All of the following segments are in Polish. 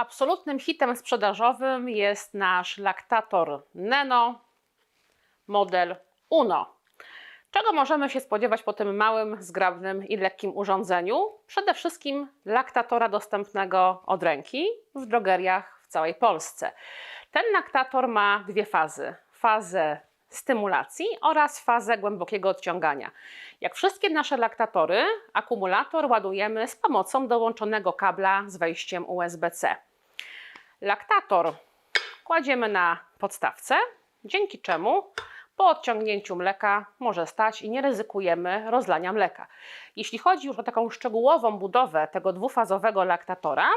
Absolutnym hitem sprzedażowym jest nasz laktator Neno, model Uno. Czego możemy się spodziewać po tym małym, zgrabnym i lekkim urządzeniu? Przede wszystkim laktatora dostępnego od ręki w drogeriach w całej Polsce. Ten laktator ma dwie fazy. Fazę stymulacji oraz fazę głębokiego odciągania. Jak wszystkie nasze laktatory, akumulator ładujemy z pomocą dołączonego kabla z wejściem USB-C. Laktator kładziemy na podstawce, dzięki czemu po odciągnięciu mleka może stać i nie ryzykujemy rozlania mleka. Jeśli chodzi już o taką szczegółową budowę tego dwufazowego laktatora,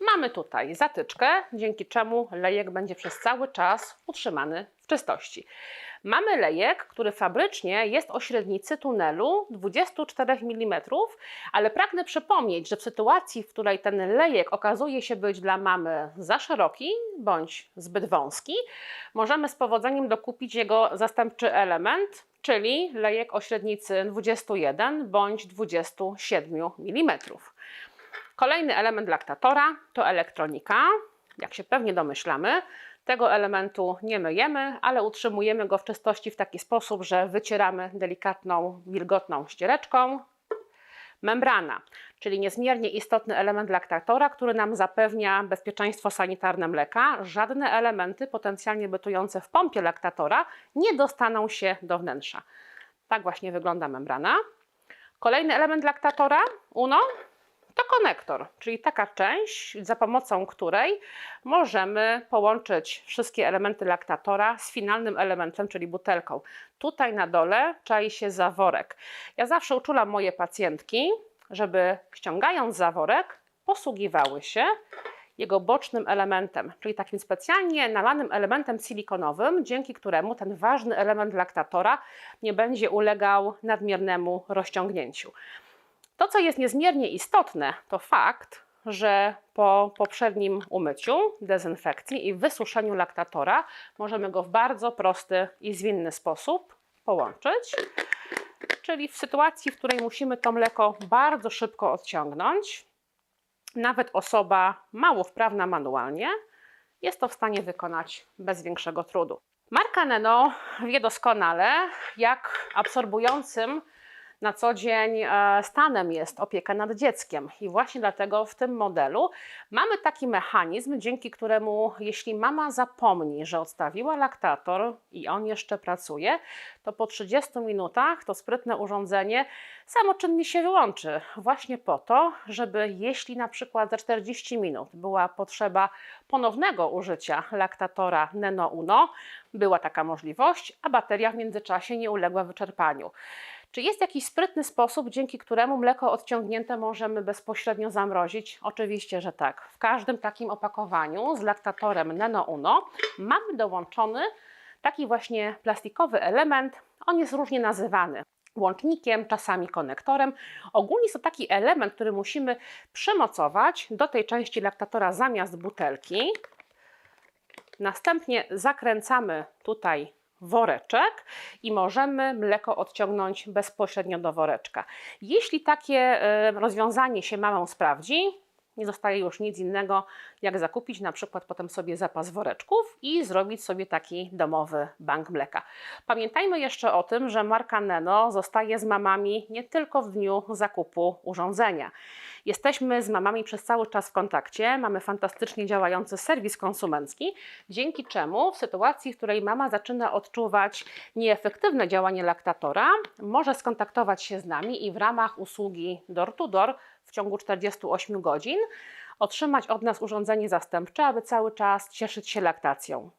mamy tutaj zatyczkę, dzięki czemu lejek będzie przez cały czas utrzymany w czystości. Mamy lejek, który fabrycznie jest o średnicy tunelu 24 mm, ale pragnę przypomnieć, że w sytuacji, w której ten lejek okazuje się być dla mamy za szeroki bądź zbyt wąski, możemy z powodzeniem dokupić jego zastępczy element, czyli lejek o średnicy 21 bądź 27 mm. Kolejny element laktatora to elektronika. Jak się pewnie domyślamy, tego elementu nie myjemy, ale utrzymujemy go w czystości w taki sposób, że wycieramy delikatną, wilgotną ściereczką. Membrana, czyli niezmiernie istotny element laktatora, który nam zapewnia bezpieczeństwo sanitarne mleka. Żadne elementy potencjalnie bytujące w pompie laktatora nie dostaną się do wnętrza. Tak właśnie wygląda membrana. Kolejny element laktatora, UNO, to konektor, czyli taka część, za pomocą której możemy połączyć wszystkie elementy laktatora z finalnym elementem, czyli butelką. Tutaj na dole czai się zaworek. Ja zawsze uczulam moje pacjentki, żeby ściągając zaworek, posługiwały się jego bocznym elementem, czyli takim specjalnie nalanym elementem silikonowym, dzięki któremu ten ważny element laktatora nie będzie ulegał nadmiernemu rozciągnięciu. To, co jest niezmiernie istotne, to fakt, że po poprzednim umyciu, dezynfekcji i wysuszeniu laktatora możemy go w bardzo prosty i zwinny sposób połączyć. Czyli w sytuacji, w której musimy to mleko bardzo szybko odciągnąć, nawet osoba mało wprawna manualnie jest to w stanie wykonać bez większego trudu. Marka Neno wie doskonale, jak absorbującym na co dzień e, stanem jest opieka nad dzieckiem. I właśnie dlatego w tym modelu mamy taki mechanizm, dzięki któremu, jeśli mama zapomni, że odstawiła laktator i on jeszcze pracuje, to po 30 minutach to sprytne urządzenie samoczynnie się wyłączy. Właśnie po to, żeby jeśli na przykład za 40 minut była potrzeba ponownego użycia laktatora Neno Uno, była taka możliwość, a bateria w międzyczasie nie uległa wyczerpaniu. Czy jest jakiś sprytny sposób, dzięki któremu mleko odciągnięte możemy bezpośrednio zamrozić? Oczywiście, że tak. W każdym takim opakowaniu z laktatorem Neno Uno mamy dołączony taki właśnie plastikowy element. On jest różnie nazywany łącznikiem, czasami konektorem. Ogólnie jest to taki element, który musimy przymocować do tej części laktatora zamiast butelki. Następnie zakręcamy tutaj woreczek i możemy mleko odciągnąć bezpośrednio do woreczka. Jeśli takie e, rozwiązanie się mamą sprawdzi, nie zostaje już nic innego, jak zakupić na przykład potem sobie zapas woreczków i zrobić sobie taki domowy bank mleka. Pamiętajmy jeszcze o tym, że marka Neno zostaje z mamami nie tylko w dniu zakupu urządzenia. Jesteśmy z mamami przez cały czas w kontakcie, mamy fantastycznie działający serwis konsumencki, dzięki czemu w sytuacji, w której mama zaczyna odczuwać nieefektywne działanie laktatora, może skontaktować się z nami i w ramach usługi door to door w ciągu 48 godzin otrzymać od nas urządzenie zastępcze, aby cały czas cieszyć się laktacją.